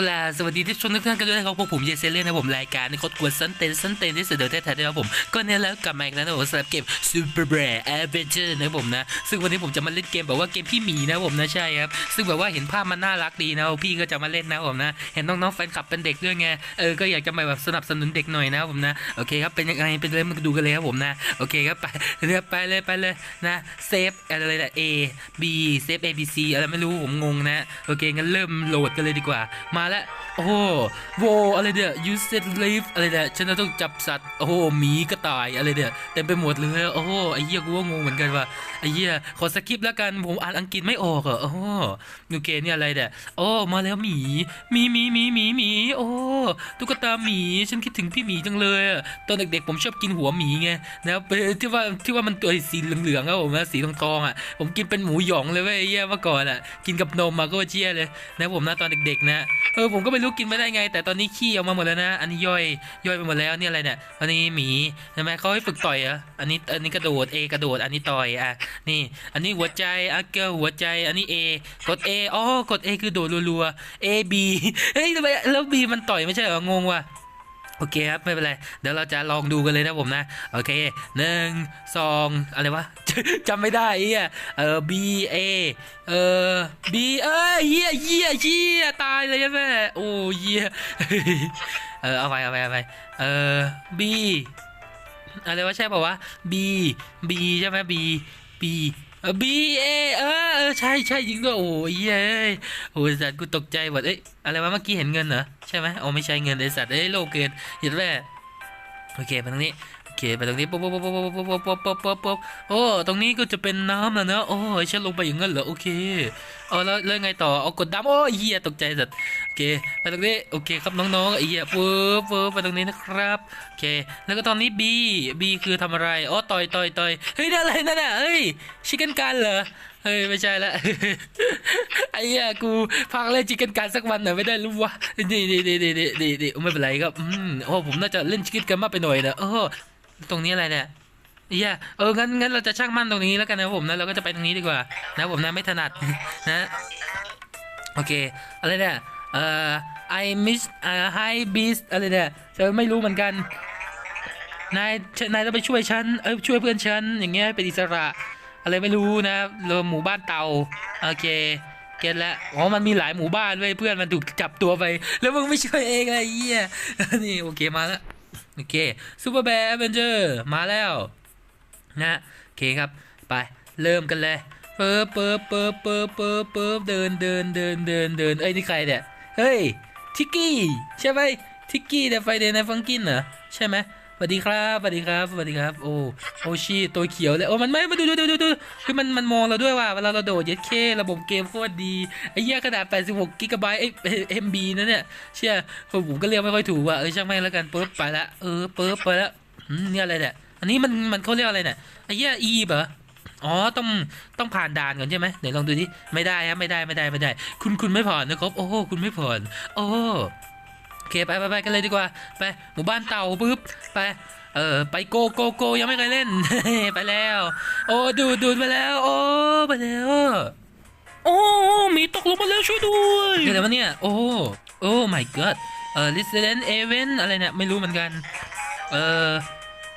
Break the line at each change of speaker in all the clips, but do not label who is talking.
กลาวสวัสดีที่ชมทุกท่านกันด้วยนะครับพวกผมเยเซเล่นนะผมรายการในคดกวนซันเตนซันเตนที่สุดเดอแท้ๆนะครับผมก็เนี่ยแล้วกลับมาอีกแล้วนะผมสำหรับเกม Super b r a Adventure นะครับผมนะซึ่งวันนี้ผมจะมาเล่นเกมแบบว่าเกมพี่หมีนะผมนะใช่ครับซึ่งแบบว่าเห็นภาพมันน่ารักดีนะพี่ก็จะมาเล่นนะผมนะเห็นน้องๆแฟนคลับเป็นเด็กด้วยไงเออก็อยากจะมาแบบสนับสนุนเด็กหน่อยนะผมนะโอเคครับเป็นยังไงเป็นเรื่องมาดูกันเลยครับผมนะโอเคครับไปเรือไปเลยไปเลยนะเซฟอะไรนะ A B เซฟ A B C อะไรไม่รู้ผมงงนะโอเคงั้นเริ่มโหลดกันเลยดีกว่ามาาแล้ว โอ้โหโวอะไรเนี่ย you said live อะไรเนี่ยฉันจะต้องจับสัตว์ โอ้โหหมีกระต่ายอะไรเนี่ยเต็มไปหมดเลย โอ้โห ไอ้เหี้ยกูก็งงเหมือนกันว่าไอ้เหี้ยขอสกิปแล้วกัน ผมอ่านอังกฤษไม่ออกอะโอ้โหโอเคเนี่ยอะไรเนี่ยโอ้ มาแล้วหมีหมีหมีหมีหมีหมีโอ้ ตุ๊กตาหมี ฉันคิดถึงพี่หมีจังเลย ตอนเด็กๆผมชอบกินหัวหมีไงนะที่ว่าที่ว่ามันตัวสีเหลืองๆอะผมนะสีทองๆอะ ผมกินเป็นหมูหยองเลยเว้ยไอ้เหี้ยเมื่อก่อนอะ กินกับนมมาก็เชี่ยเลย นะผมนะตอนเด็กๆนะเออผมก็ไม่รู้กินไม่ได้ไง แต่ตอนนี้ขี้ออกมาหมดแล้วนะ อันนี้ย่อยย่อยไปหมดแล้วเนี่ยอะไรเนี่ยอันนี้หมีใช่ไหมเขาให้ฝึกต่อยอะอันนี้อันนี้กระโดด A กระโดด อันนี้ต่อยอะนี่ อันนี้หัวใจอัเกลหัวใจ อันนี้ A กด A อ๋อกด A คือโดดรัวๆ A B เฮ้ยทำไมแล้ว B มันต่อยไม่ใช่เหรองงว่ะ โอเคครับไม่เป็นไรเดี๋ยวเราจะลองดูกันเลยนะผมนะโอเคหนึ่งสองอะไรวะจำไม่ได้ไอ้เหี้ยเออ B A เออ B เอ้ยเหี้ยเหี้ยเหี้ยตายเลยแม่โอ้เหี้ยเออเอาไปเอาไปเอาไปเออ B อะไรวะใช่ป่าวะ B B ใช่ไหม B B B A เออเออใช่ใช่จริงด้วยโอ้ยเย้โอ้ยสัตว์กูตกใจหมดเอ้ยอะไรวะเมื่อกี้เห็นเงินเหรอใช่ไหมโอ้ไม่ใช่เงินไอ้สัตว์เอ้ยโลกเกินเห็นแม่โอเคไปตรงนี้โอเคไปตรงนี้ปุ๊บปุ๊บปุ๊บปุ๊บปุ๊บปุ๊บปุ๊บปุ๊บปุ๊บโอ้ตรงนี้ก็จะเป็นน้ำแล้วเนอะโอ้ยฉันลงไปอย่างนั้นเหรอโอเคเอาแล้วแล้วไงต่อเอากดดับโอ้ยเหี้ยตกใจสัตว์ อเคไปตรงนี้โอเคครับน้องๆไอ้เหี้ยปุ๊บปุ๊บไปตรงนี้นะครับโอเค แล้วก็ตอนนี้ B B คือทำอะไรอ๋อต่อยต่อยต่อยเฮ้ยนั่นอะไรนั่นน่ะเฮ้ยชิคเก้นการเหรอเฮ้ยไม่ใช่ละไอ้เหี้ยกูพักเล่นชิคเก้นการสักวันหน่อยไม่ได้รู้วะดีดีดีดีดีดีดีไม่เป็นไรครับอืมโอ้ผมน่าจะเล่นชิคเก้นการมากไปหน่อยนะโอ้ตรงนี้อะไรเนี่ยเหี้ยเอองั้นงั้นเราจะช่างมั่นตรงนี้แล้วกันนะผมนะเราก็จะไปตรงนี้ดีกว่า นะผมนะไม่ถนัดนะ โอเคอะไรเนี่ย เอ่อ I miss เอ่อ hi beast อะไรเนี่ยจะไม่รู้เหมือนกัน นาย นายต้องไปช่วยฉัน เอ้ย ช่วยเพื่อนฉัน อย่างเงี้ย เป็นอิสระ อะไรไม่รู้นะเราหมู่บ้านเตา โอเค เก็ตแล้ว อ๋อ มันมีหลายหมู่บ้านเว้ย เพื่อนมันถูกจับตัวไป แล้วมึงไม่ช่วยเองเลยไอ้เหี้ย นี่โอเคมาแล้ว โอเคซูเปอร์แบร์แอเวนเจอร์มาแล้ว นะโอเคครับ ไป เริ่มกันเลยเปิบเปิบเปิบเปิบเปิบเปิบเดินเดินเดินเดินเดินเอ้ยนี่ใครเนี่ย เฮ้ย ทิกกี้ใช่ไหมทิกกี้เดฟไฟเดนในฟังกินเหรอใช่ไหมสวัสดีครับสวัสดีครับสวัสดีครับ โอ้โอชีตัวเขียวเลยโอ้มันไม่มาดูดูดูดูดูคือมันมันมองเราด้วยว่าเวลาเราโดดเย็ดเคระบบเกมโคตรดีไอ้เหี้ยขนาด 86กิกะไบต์เอ็มบีนะเนี่ยเชื่อผมก็เรียกไม่ค่อยถูกว่ะเออช่างแม่งแล้วกันเปุ๊บไปละเออเปุ๊บไปละเนี่ยอะไรเนี่ยอันนี้มันมันเขาเรียกอะไรเนี่ยไอ้เหี้ยอีเหรอ อ๋อต้องต้องผ่านด่านก่อนใช่ไหมไหนลองดูดิไม่ได้ครับไม่ได้ไม่ได้ไม่ได้ คุณคุณไม่ผ่านนะครับ โอ้คุณไม่ผ่านโอ้โอเคไปไปไปกันเลยดีกว่า ไปหมู่บ้านเต่าปุ๊บไปเออไปโกโกโกยังไม่เคยเล่น ไปแล้ว โอ้ดูดดูดไปแล้ว โอ้ไปแล้วโอ้มีตกลงมาแล้วช่วยด้วยเกิดอะไรวะเนี่ยโอ้โอ้ my god เออ resident event อะไรเนี่ยไม่รู้เหมือนกัน เออ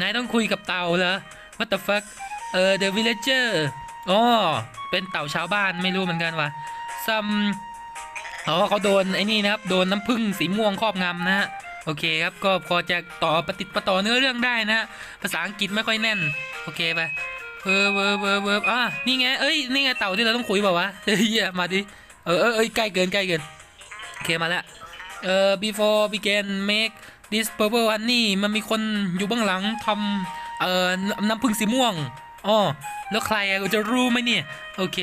นายต้องคุยกับเต่าเหรอ what the fuck เออ the villager อ๋อเป็นเต่าชาวบ้านไม่รู้เหมือนกันว่ะ some อ๋อเขาโดนไอ้นี่นะครับ โดนน้ำผึ้งสีม่วงครอบงำนะฮะโอเคครับ ก็พอจะต่อปฏิดประต่อเนื้อเรื่องได้นะ ภาษาอังกฤษไม่ค่อยแน่น โอเคไปเวิร์เวิร์เวิร์เวิร์อะนี่ไง เอ้ย นี่ไงเต่าที่เราต้องคุยเปล่าวะเฮ้ยเหี้ยมาดิ เออเออเอ้ยใกล้เกินใกล้เกิน โอเคมาแล้วเอ่อ before begin make this purple honey มันมีคนอยู่เบื้องหลังทำเอ่อน้ำผึ้งสีม่วง อ๋อแล้วใครอะกูจะรู้ไหมเนี่ย โอเค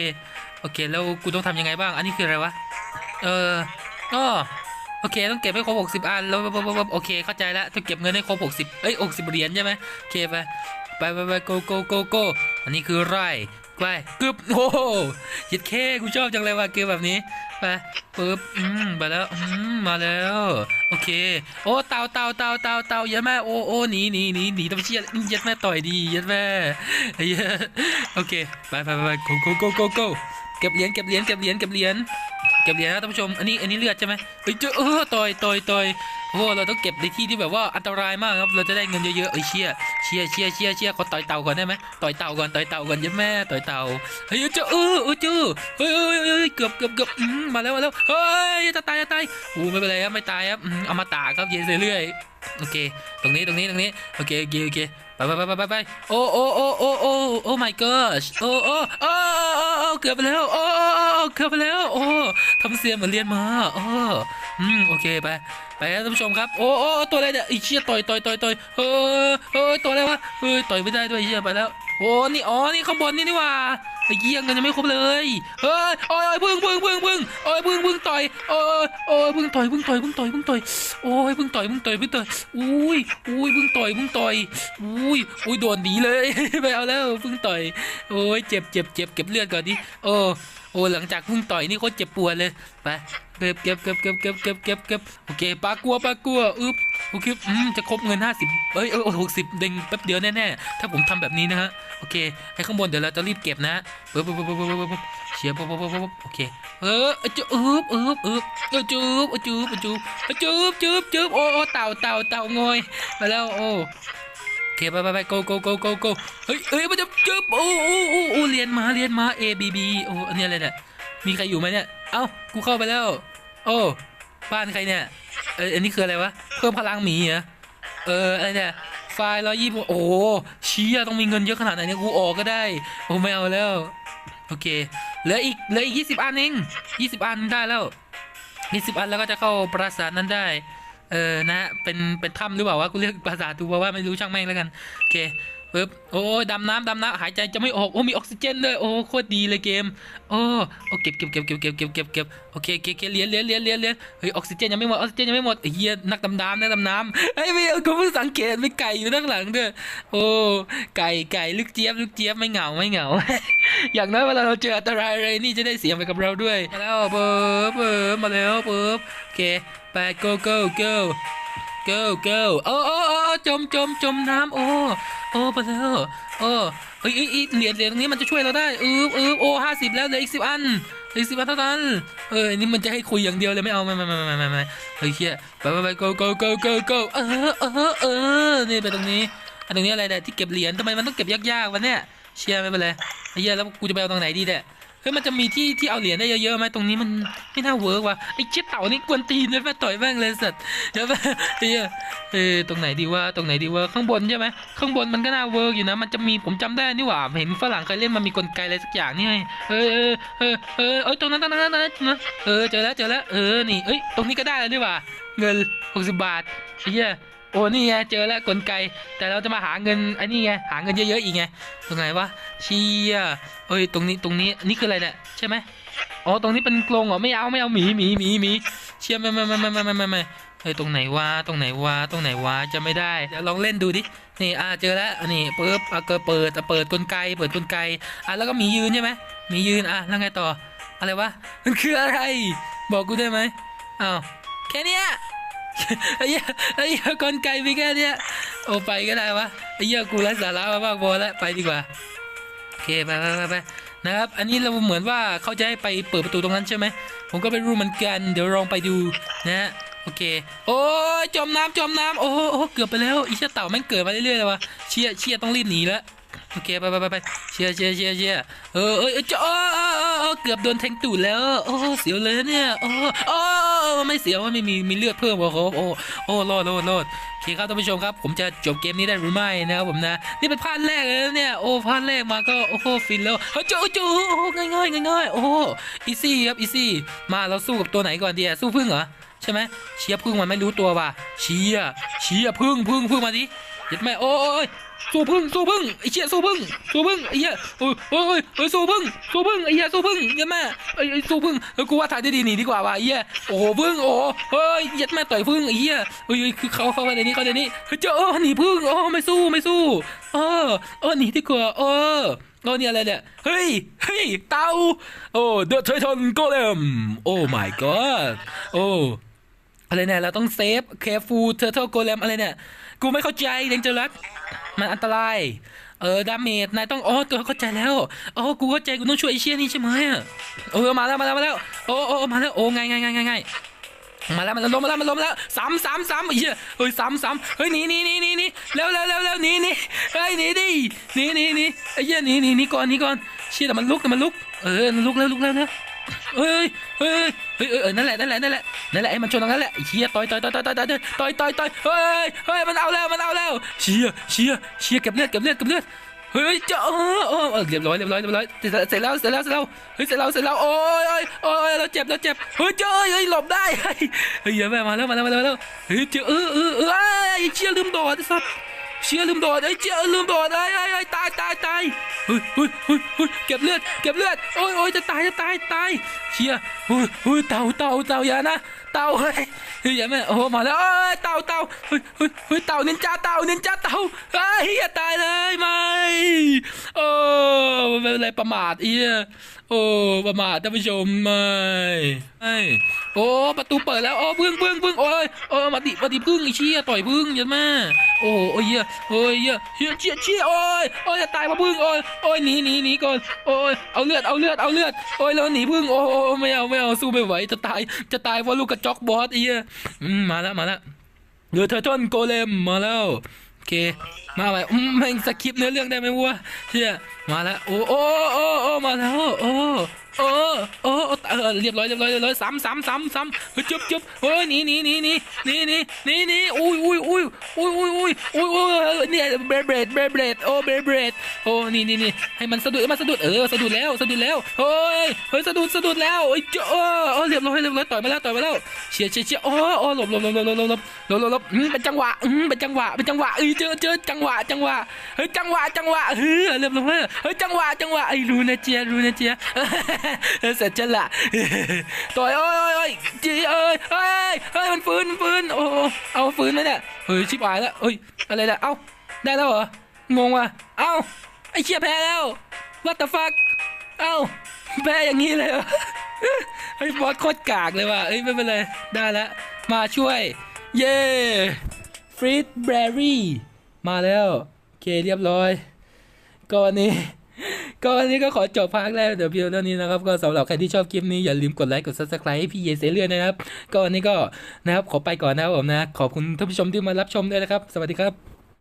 โอเค แล้วกูต้องทำยังไงบ้าง อันนี้คืออะไรวะ เอออ๋อโอเค ต้องเก็บให้ครบ60 อัน แล้วโอเค เข้าใจแล้ว ต้องเก็บเงินให้ครบ60เอ้ย60 เหรียญใช่ไหมโอเคไป ไปไปไปโกโกโกโกอันนี้คือไร่ ไปกึบโอ้โหยิดเคกูชอบจังเลยว่ะเกมแบบนี้ไปปึ๊บอืมมาแล้วอืมมาแล้ว โอเค โอ้เต่าเต่าเต่าเต่าเต่าเยัดแม่โอ้โอ้หนีหนีหนีหนีต้องเชียร์ยัดแม่ต่อยดียัดแม่เฮ้ยโอเคไปไปไปโกโกโกโกโกเก็บเหรียญเก็บเหรียญเก็บเหรียญเก็บเหรียญ ก็บเหรียญนะท่านผู้ชม อันนี้อันนี้เลือดใช่ไหมเฮ้ยเจอเออต่อยต่อยต่อยโอ้เราต้องเก็บในที่ที่แบบว่าอันตรายมากครับ เราจะได้เงินเยอะๆเอ้ยเชียเชียเชียเชียเชียขอต่อยเต่าก่อนได้ไหมต่อยเต่าก่อนต่อยเต่าก่อนยัแม่ต่อยเต่าเฮ้ยเจอเออเออเจอเฮ้ยเฮ้ยเฮ้ยเกือบเกือบเกือบอืมมาแล้วมาแล้วเฮ้ยจะตายจะตายโอ้ไม่เป็นไรครับไม่ตายครับเอามาตากครับเย็นเรื่อยๆโอเค ตรงนี้ตรงนี้ตรงนี้โอเคโอเคโอเค ไปไปไปไปไปไปโอ้โอ้โอ้โอ้โอ้โอ้ my gosh โอ้โอ้โอ้โอ้โอ้เกือบไปแล้วโอ้โอ้โอ้เกือบไปแล้วโอ้ทำเสียงเหมือนเรียนมาโอ้อืมโอเคไปไปครับท่านผู้ชมครับโอ้โอ้ตัวอะไรเนี่ยไอ้เชี่ยต่อยต่อยต่อยต่อยเออเฮ้ตัวอะไรวะเฮ้ยต่อยไม่ได้ด้วยเชี่ยไปแล้วโอ้นี่อ๋อนี่ข้างบนนี่นี่ว่า ไอ้เยี่ยเงินยังไม่ครบเลยเฮ้ยโอ้ยโอ้ยพึ่งพึ่งพึ่งพึ่งโอ้ยพึ่งพึ่งต่อยโอ้ยโอ้ยพึ่งต่อยพึ่งต่อยพึ่งต่อยพึ่งต่อยโอ้ยพึ่งต่อยพึ่งต่อยพึ่งต่อยอุ้ยอุ้ยพึ่งต่อยพึ่งต่อยอุ้ยอุ้ยโดนหนีเลยไปเอาแล้วพึ่งต่อยโอ้ยเจ็บเจ็บเจ็บเก็บเลือดก่อนดิเออ อ้หลังจากพึ่งต่อยนี่โคตรเจ็บปวดเลยไปเก็บเก็บเก็บเก็บเก็บเก็บเก็บเก็บโอเคปลากลัวปลากลัวอึ๊บโอเคอืมจะครบเงิน 50เอ้ยเออหกสิบเด้งแป๊บเดียวแน่ๆถ้าผมทำแบบนี้นะฮะโอเคให้ข้างบนเดี๋ยวเราจะรีบเก็บนะปึ๊บปึ๊บปึ๊บปึ๊บปึ๊บเชียร์ปึ๊บปึ๊บปึ๊บปึ๊บโอเคเออเออจุ๊บอึ๊บอึ๊บอึ๊บเออจุ๊บเออจุ๊บเออจุ๊บเออจุ๊บจุ๊บจุ๊บโอ้เต่าเต่าเต่างอยมาแล้วโอ้ เคไปไปไป go go go go go เฮ้ยเอ้ยมันจะจบโอ้โอ้โอ้โอ้เรียนมาเรียนมา A B B โอ้อันนี้อะไรเนี่ยมีใครอยู่ไหมเนี่ย เอ้ากูเข้าไปแล้ว โอ้บ้านใครเนี่ยเอออันนี้คืออะไรวะเพิ่มพลังหมีเหรอเอออะไรเนี่ยไฟล์ร้อยยี่สิบโอ้เชี่ยต้องมีเงินเยอะขนาดไหนเนี่ยกูออกก็ได้โอ้ไม่เอาแล้วโอเคเหลืออีกเหลืออีกยี่สิบอันเองยี่สิบอันได้แล้วยี่สิบอันแล้วก็จะเข้าปราสาทนั้นได้ เออนะเป็นเป็นถ้ำหรือเปล่าวะกูเรียกปราสาทดูเพราะว่าไม่รู้ช่างแม่งแล้วกันโอเคปึ๊บโอ้ยดำน้ำดำน้ำหายใจจะไม่ออกโอ้มีออกซิเจนด้วยโอ้โคตรดีเลยเกมโอ้โอ้เก็บเก็บเก็บเก็บเก็บเก็บเก็บเก็บโอเคโอเคเคเหรียญเหรียญเหรียญเหรียญเหรียญเฮ้ยออกซิเจนยังไม่หมดออกซิเจนยังไม่หมดเหี้ยนักดำน้ำนักดำน้ำเฮ้ยไม่เอากูเพิ่งสังเกตมีไก่อยู่ด้านหลังด้วยโอ้ไก่ไก่ลูกเจี๊ยบลูกเจี๊ยบไม่เหงาไม่เหงา อย่างน้อยเวลาเราเจออันตรายอะไรนี่จะได้เสียงไปกับเราด้วยมาแล้วเปิบเปิบมาแล้วเปิบโอเค ไป go go go go go โอ้โอ้โอ้จมจมจมน้ำโอ้โอ้ไปแล้วโอ้เอ้ยเอ้ยเหรียญเหรียญตรงนี้มันจะช่วยเราได้อืบอืโอ้ห้าสิบแล้วเหลืออีกสิบอันอีกสิบอันเท่านั้นเอออันนี่มันจะให้คุยอย่างเดียวเลยไม่เอาไม่ไม่ไม่ไม่ไม่ไม่เฮ้ยเชี่ยไปไปไป go go go go go เออเออเออนี่ไปตรงนี้อันตรงนี้อะไรเนี่ยที่เก็บเหรียญทำไมมันต้องเก็บยากๆวะเนี่ยเชี่ยไม่เป็นไรไอ้เหี้ยแล้วกูจะไปเอาตรงไหนดีเนี่ย เฮ้ยมันจะมีที่ที่เอาเหรียญได้เยอะๆไหมตรงนี้มันไม่น่าเวิร์กว่ะไอ้เชี่ยเต่านี่กวนตีนเลยแม่ต่อยแม่งเลยสัตว์เดี๋ยวแม่เฮ้ยเออตรงไหนดีว่าตรงไหนดีว่าข้างบนใช่ไหมข้างบนมันก็น่าเวิร์กอยู่นะ มันจะมีผมจำได้นี่หว่าเห็นฝรั่งเคยเล่นมันมีกลไกอะไรสักอย่างนี่ไงเออเออเออเออเออตรงนั้นตรงนั้นตรงนั้นนั้นเออเจอแล้วเจอแล้วเออนี่เอ้ยตรงนี้ก็ได้แล้วนี่หว่า เงิน60บบาทไอ้เหี้ย โอ้นี่ไงเจอแล้วกลไก แต่เราจะมาหาเงินไอ้นี่ไงหาเงินเยอะๆอีกไงตรงไหนวะเชียเอ้ยตรงนี้ตรงนี้นี่คืออะไรเนี่ยใช่ไหมอ๋อตรงนี้เป็นกรงเหรอไม่เอาไม่เอาหมีหมีหมีหมีเชียไม่ไม่ไม่ไม่ไม่ไม่ไม่เฮ้ยตรงไหนวะตรงไหนวะตรงไหนวะจะไม่ได้เดี๋ยวลองเล่นดูดินี่อ่าเจอแล้วอันนี้ปึ๊บอะเกิดเปิดเปิดกลไก เปิดกลไกอะแล้วก็มียืนใช่ไหมมียืนอะแล้วไงต่ออะไรวะมันคืออะไร บอกกูได้ไหมอ้าวแค่นี้ย ไอ้เหี้ยไอ้เหี้ยกลไกมีแค่เนี้ยโอ้ไปก็ได้วะไอ้เหี้ยกูไร้สาระมามากพอแล้วไปดีกว่าโอเคไปไปไปไปนะครับ อันนี้เราเหมือนว่าเขาจะให้ไปเปิดประตูตรงนั้นใช่ไหมผมก็ไม่รู้เหมือนกัน เดี๋ยวลองไปดูนะฮะโอเค โอ้ยจมน้ำจมน้ำโอ้โอ้เกือบไปแล้วอีเชี่ยเต่าแม่งเกิดมาเรื่อยๆเลยวะเชี่ยเชี่ยต้องรีบหนีแล้วโอเคไปไปไปไปเชียร์เชียร์เชียร์เชียร์เออเออเออจะโอ้โอ้โอ้โอ้เกือบโดนแทงตูดแล้วโอ้เสียวเลยเนี่ยโอ้โอ้ อไม่เสียวไม่มีมีเลือดเพิ่มเหรอครับโอ้โอ้รอดรอดรอดโอเคครับท่านผู้ชมครับ ผมจะจบเกมนี้ได้หรือไม่นะครับผมนะ นี่เป็นพาดแรกเลยเนี่ยโอ้พาดแรกมาก็โอ้โหฟินแล้วเฮ้ยจูจูโอ้ง่ายง่ายง่ายง่ายโอ้อีซี่ครับอีซี่มาเราสู้กับตัวไหนก่อนดีอะสู้พึ่งเหรอใช่ไหมเชียร์พึ่งมันไม่รู้ตัวว่ะเชียร์เชียร์พึ่งพึ่งพึ่งมาดิเห็นไหมโอ้ย สู้พึ่งสู้พึ่งไอ้เชี่ยสู้พึ่งสู้พึ่งไอ้เหี้ยโอ้ยโอ้ยโอ้ยสู้พึ่งสู้พึ่งไอ้เหี้ยสู้พึ่งเยัดแม่ไอ้ไอ้สู้พึ่งเออกูว่าทางที่ดีหนีดีกว่าว่ะไอ้เหี้ยโอ้โหพึ่งโอ้เฮ้ยเหี้ยัดแม่ต่อยพึ่งไอ้เหี้ยเฮ้ยคือเขาเข้ามาในนี้เขาในนี้เจ้าเออหนีพึ่งโอ้ไม่สู้ไม่สู้เออเออหนีดีกว่าเออโอ้เนี่ยอะไรเนี่ยเฮ้ยเฮ้ยเต่าโอ้ The Titan Golem โอ้ my god โอ้อะไรเนี่ยเราต้องเซฟเคฟูเทอร์เทลโกเลมอะไรเนี่ยกูไม่เข้าใจเดนเจอรัส มันอันตราย เออดาเมจนายต้องอ๋อตัวเข้าใจแล้วอ๋อกูเข้าใจกูต้องช่วยไอเชี่ยนี่ใช่ไหมอะเออมาแล้วมาแล้วมาแล้วโอ้โอ้โอ้มาแล้วโอ้ง่ายง่ายง่ายง่ายง่ายมาแล้วมาแล้วลมมาแล้วมันล้มมาแล้วซ้ำซ้ำซ้ำเหี้ยเฮ้ยซ้ำซ้ำเฮ้ยหนีหนีหนีหนีหนีเร็วเร็วเร็วเร็วหนีหนีเฮ้ยหนีดิหนีหนีหนีไอ้เหี้ยหนีหนีหนีก่อนหนีก่อนเชี่ยแต่มันลุกแต่มันลุกเออมันลุกแล้วลุกแล้วนะเฮ้ยเฮ้ยเฮ้ยเออเออนั่นแหละนั่นแหละนั่นแหละ นั่นแหละไอ้มันชนตรงนั้นแหละไอ้เชี่ยต่อยต่อยต่อยต่อยต่อยต่อยต่อยต่อยต่อยเฮ้ยเฮ้ยมันเอาแล้วมันเอาแล้วเชี่ยเชี่ยเชี่ยเก็บเลือดเก็บเลือดเก็บเลือดเฮ้ยเจ้าเออเออเออเรียบร้อยเรียบร้อยเรียบร้อยเสร็จแล้วเสร็จแล้วเสร็จแล้วเฮ้ยเสร็จแล้วเสร็จแล้วโอ้ยโอ้ยโอ้ยเราเจ็บเราเจ็บเฮ้ยเจ้าเฮ้ยหลบได้เฮ้ยเฮ้ยเยอะไปมาแล้วมาแล้วมาแล้วมาแล้วเฮ้ยเจ้าเออเออเออไอ้เชี่ยลืมโดดไอ้สัสเชี่ยลืมโดดไอ้เจ้าลืมโดดไอ้ไอ้ไอ้ตาย ตายเฮ้ยเฮ้ยเฮ้ยเฮ้ยเก็บเลือด เก็บเลือด โอ้ยโอ้ยจะตาย จะตาย ตาย เชี่ยเฮ้ยเฮ้ยเต่าเต่าเต่าอย่านะ เต่าเฮ้ยเฮ้ยอย่าแม่โอ้มาแล้วเอ้ยเต่าเต่าเฮ้ยเฮ้ยเฮ้ยเต่านินจาเต่านินจาเต่าเฮ้ยอย่าตายเลยไม่โอ้เป็นไรประมาทเอียโอ้ประมาทท่านผู้ชมไม่ไม่โอ้ประตูเปิดแล้วโอ้พึ่งพึ่งพึ่งโอ้ยโอ้มาดิมาดิพึ่งไอ้เชี่ยต่อยพึ่งยันมาโอ้โอ้ยเหี้ยโอ้ยเหี้ยเชี่ยเชี่ยเชี่ยโอ้ยโอ้ยจะตายมาพึ่งโอ้ยโอ้ยหนีหนีหนีก่อนโอ้ยเอาเลือดเอาเลือดเอาเลือดโอ้ยแล้วหนีพึ่งโอ้ไม่เอาไม่เอาสู้ไม่ไหวจะตายจะตายเพราะลูกกระจอกบอสเอียอืมมาแล้วมาแล้วเดือเทอร์ทนโกเลมมาแล้วโอเค มาไปม่อืมแม่งสคริปต์เนื้อเรื่องได้ไหมวะเฮียมาแล้วโอ้โอ้โอ้โอ้มาแล้วโอ้โอ้โอ้ เออเรียบร้อยเรียบร้อยเรียบร้อยซ้ำซ้ำซ้ำซ้ำเฮ้ยจุ๊บจุ๊บโอ้ยหนีหนีหนีหนีหนีหนีหนีหนีอุ้ยอุ้ยอุ้ยอุ้ยอุ้ยอุ้ยอุ้ยอุ้ยเนี่ยเบรเบรดเบรเบรดโอ้เบรเบรดโอ้นี่นี่นี่ให้มันสะดุดให้มันสะดุดเออสะดุดแล้วสะดุดแล้วเฮ้ยเฮ้ยสะดุดสะดุดแล้วโอ้ยเจ้าโอ้โอ้เรียบร้อยเรียบร้อยต่อยมาแล้วต่อยมาแล้วเชียร์เชียร์เชียร์โอ้โอ้หลบหลบหลบหลบหลบหลบหลบหลบเป็นจังหวะเป็นจังหวะเป็นจังหวะเอ้ยเจอเจอจังหวะจังหวะเฮ้ยจังหวะจังหวะเฮ้ยเรียบร้อยเฮ้ยจังหวะจังหวะไอ้รูนะเจียรู้นะเจียเสร็จจะละต่อยโอ้ยโอ้ยโอ้ยจีเอ้ยเฮ้ยเฮ้ยมันฟื้นมันฟื้นโอ้เอาฟื้นไหมเนี่ยเฮ้ยชิบหายแล้วเฮ้ยอะไรเนี่ยเอ้าได้แล้วเหรองงว่ะเอ้าไอ้เชี่ยแพ้แล้ว what the fuck เอ้าแพ้อย่างนี้เลยเฮ้ยบอสโคตรกากเลยว่ะเอ้ยไม่เป็นไรได้แล้วมาช่วย เย้ฟรีดแบรี่มาแล้วโอเคเรียบร้อยก็วันนี้ ก็วันนี้ก็ขอจบภาคแรกเดี๋ยวเพียงเท่านี้นะครับ ก็สำหรับใครที่ชอบคลิปนี้อย่าลืมกดไลค์กดซับสไครต์ให้พี่เยเสเรื่อยนะครับ ก็วันนี้ก็นะครับขอไปก่อนนะครับผมนะ ขอบคุณท่านผู้ชมที่มารับชมด้วยนะครับ สวัสดีครับ